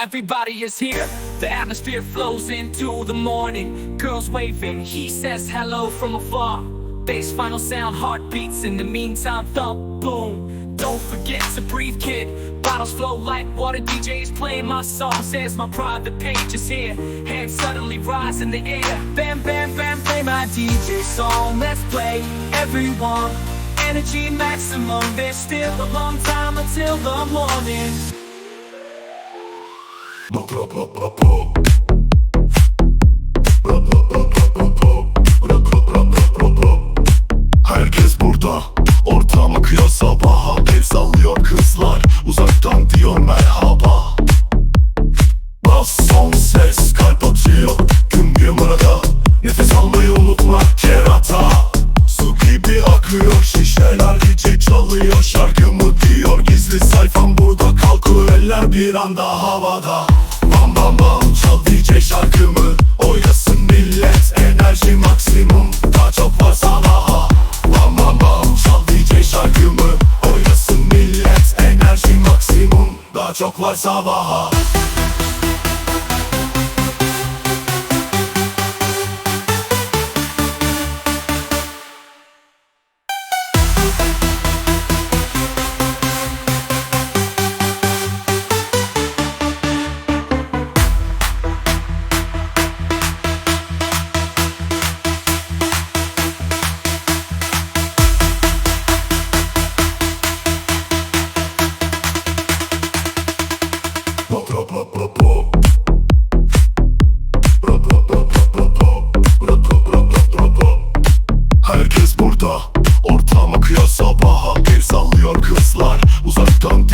Everybody is here. The atmosphere flows into the morning. Girls waving, he says hello from afar. Bass final sound, heartbeats in the meantime, thump, boom. Don't forget to breathe, kid. Bottles flow like water, DJs playing my song. Says my private page is here. Hands suddenly rise in the air. Bam, bam, bam, play my DJ song. Let's play, everyone. Energy maximum. There's still a long time until the morning. Herkes burada. Ortam akıyor sabaha. El sallıyor kızlar. Uzaktan diyor merhaba. Bas son ses kalp atıyor. Güm güm arada. Nefes almayı unutma kerata. Su gibi akıyor şişeler içe çalıyor. Şarkımı diyor gizli sayfam burada. Kalkıyor eller bir anda havada Bam çal DJ şarkımı Oynasın millet. Enerji maksimum Daha çok var sabaha Bam bam bam çal DJ Oynasın millet. Enerji maksimum Daha çok var. sabaha Herkes burada. Ortama kıyas sabaha. El sallıyor kızlar. Uzaktan